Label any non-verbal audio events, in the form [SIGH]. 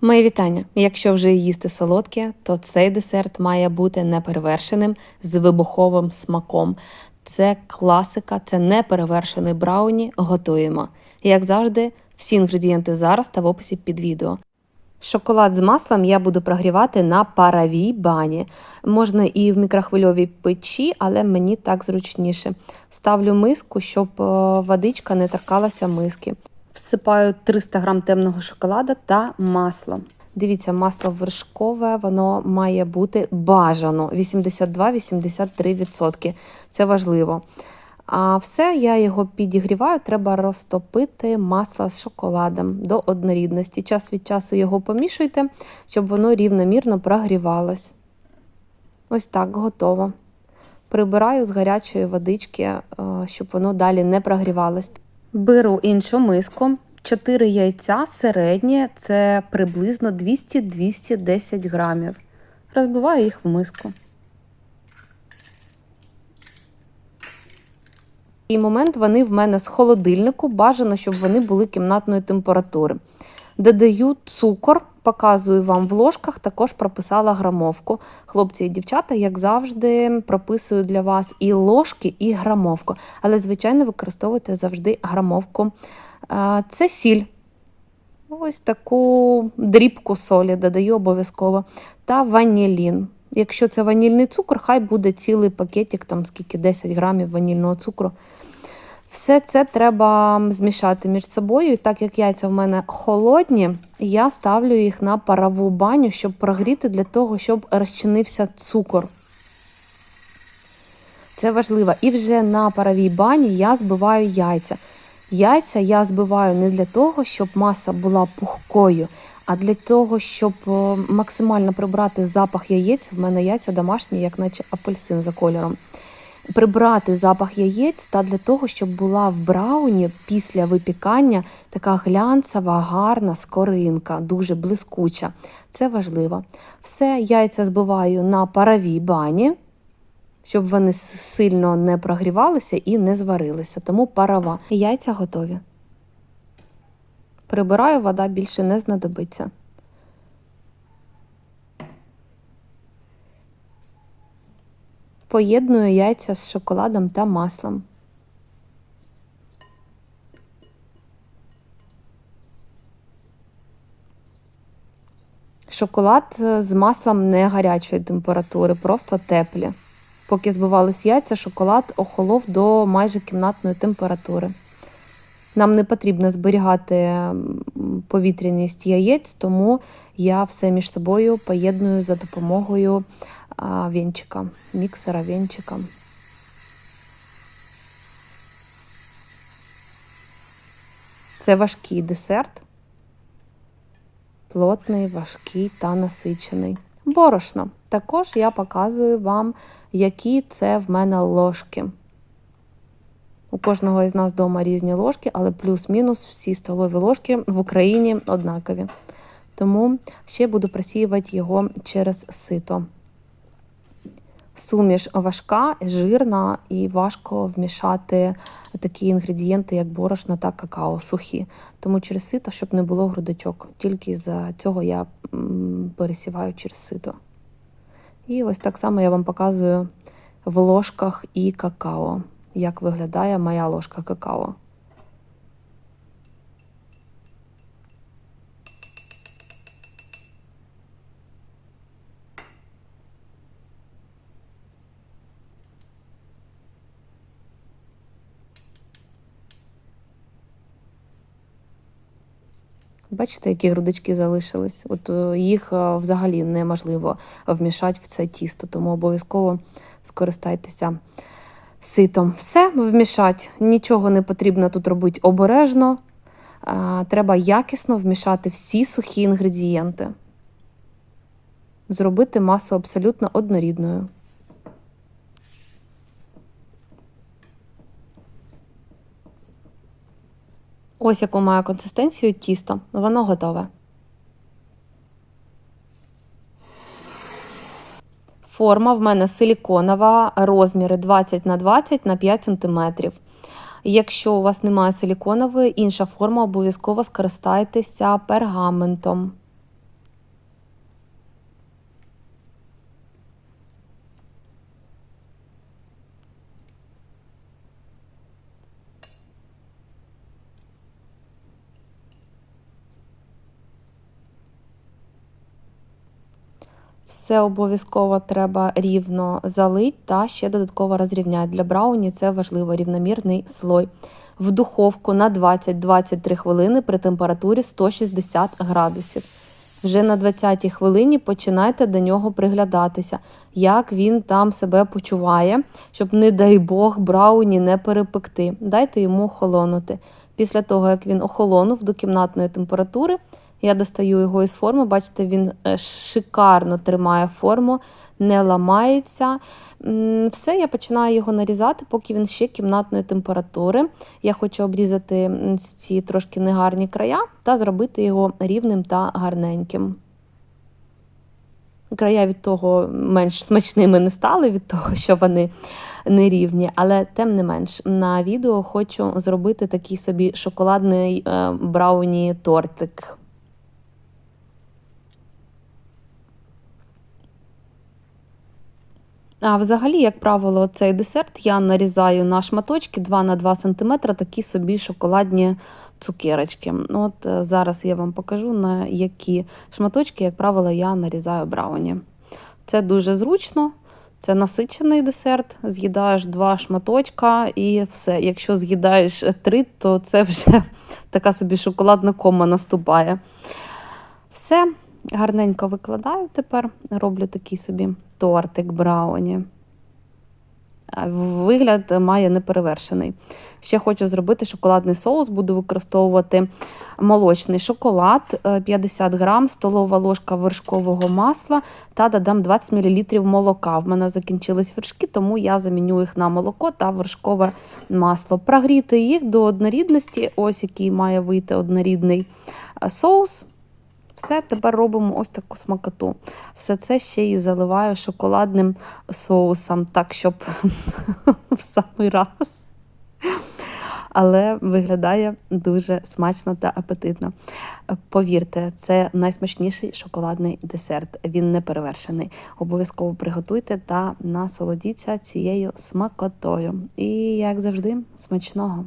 Мої вітання. Якщо вже їсти солодке, то цей десерт має бути неперевершеним з вибуховим смаком. Це класика, це неперевершений брауні. Готуємо. Як завжди, всі інгредієнти зараз та в описі під відео. Шоколад з маслом я буду прогрівати на паровій бані. Можна і в мікрохвильовій печі, але мені так зручніше. Ставлю миску, щоб е, водичка не торкалася миски. Всипаю 300 г темного шоколада та масло. Дивіться, масло вершкове, воно має бути бажано 82-83%. Це важливо. А все, я його підігріваю, треба розтопити масло з шоколадом до однорідності. Час від часу його помішуйте, щоб воно рівномірно прогрівалось. Ось так, готово. Прибираю з гарячої водички, е, щоб воно далі не прогрівалось. Беру іншу миску. 4 яйця середнє це приблизно 200-210 грамів. Розбиваю їх в миску. І момент вони в мене з холодильнику. Бажано, щоб вони були кімнатної температури. Додаю цукор, показую вам в ложках, також прописала грамовку. Хлопці і дівчата, як завжди, прописую для вас і ложки, і грамовку. Але, звичайно, використовуйте завжди грамовку. Це сіль. Ось таку дрібку солі додаю обов'язково. Та ванілін. Якщо це ванільний цукор, хай буде цілий пакетик, там скільки 10 грамів ванільного цукру. Все це треба змішати між собою. І так як яйця в мене холодні, я ставлю їх на парову баню, щоб прогріти, для того, щоб розчинився цукор. Це важливо. І вже на паровій бані я збиваю яйця. Яйця я збиваю не для того, щоб маса була пухкою, а для того, щоб максимально прибрати запах яєць. В мене яйця домашні, як наче апельсин за кольором прибрати запах яєць та для того, щоб була в брауні після випікання така глянцева, гарна скоринка, дуже блискуча. Це важливо. Все, яйця збиваю на паровій бані, щоб вони сильно не прогрівалися і не зварилися. Тому парова. Яйця готові. Прибираю, вода більше не знадобиться. Поєдную яйця з шоколадом та маслом. Шоколад з маслом не гарячої температури, просто теплі. Поки збивались яйця, шоколад охолов до майже кімнатної температури. Нам не потрібно зберігати повітряність яєць, тому я все між собою поєдную за допомогою венчика, міксера венчика. Це важкий десерт, плотний, важкий та насичений. Борошно. Також я показую вам, які це в мене ложки. У кожного із нас вдома різні ложки, але плюс-мінус всі столові ложки в Україні однакові. Тому ще буду просіювати його через сито. Суміш важка, жирна і важко вмішати такі інгредієнти, як борошно та какао, сухі. Тому через сито, щоб не було грудочок. Тільки з цього я пересіваю через сито. І ось так само я вам показую в ложках і какао, як виглядає моя ложка какао. Бачите, які грудочки залишились. От е, їх е, взагалі неможливо вмішати в це тісто, тому обов'язково скористайтеся ситом. Все вмішати, нічого не потрібно тут робити обережно. Треба якісно вмішати всі сухі інгредієнти, зробити масу абсолютно однорідною. Ось яку має консистенцію тісто. Воно готове. Форма в мене силіконова, розміри 20 на 20 на 5 см. Якщо у вас немає силіконової, інша форма, обов'язково скористайтеся пергаментом. Все обов'язково треба рівно залить та ще додатково розрівняти. Для брауні це важливо рівномірний слой. В духовку на 20-23 хвилини при температурі 160 градусів. Вже на 20-й хвилині починайте до нього приглядатися, як він там себе почуває, щоб, не дай Бог, брауні не перепекти. Дайте йому охолонути. Після того, як він охолонув до кімнатної температури, я достаю його із форми. Бачите, він е, шикарно тримає форму, не ламається. Все, я починаю його нарізати, поки він ще кімнатної температури. Я хочу обрізати ці трошки негарні края та зробити його рівним та гарненьким. Края від того менш смачними не стали, від того, що вони нерівні, але тим не менш, на відео хочу зробити такий собі шоколадний е, брауні тортик. А взагалі, як правило, цей десерт я нарізаю на шматочки 2 на 2 см, такі собі шоколадні цукерочки. От е, зараз я вам покажу, на які шматочки, як правило, я нарізаю брауні. Це дуже зручно. Це насичений десерт, з'їдаєш два шматочка і все. Якщо з'їдаєш три, то це вже [LAUGHS] така собі шоколадна кома наступає. Все, гарненько викладаю тепер, роблю такий собі тортик брауні. Вигляд має неперевершений. Ще хочу зробити шоколадний соус, буду використовувати молочний шоколад, е, 50 грам, столова ложка вершкового масла та додам 20 мл молока. В мене закінчились вершки, тому я заміню їх на молоко та вершкове масло. Прогріти їх до однорідності, ось який має вийти однорідний е, соус. Все, тепер робимо ось таку смакоту. Все це ще й заливаю шоколадним соусом, так, щоб [LAUGHS] в самий раз. Але виглядає дуже смачно та апетитно. Повірте, це найсмачніший шоколадний десерт. Він не перевершений. Обов'язково приготуйте та насолодіться цією смакотою. І, як завжди, смачного!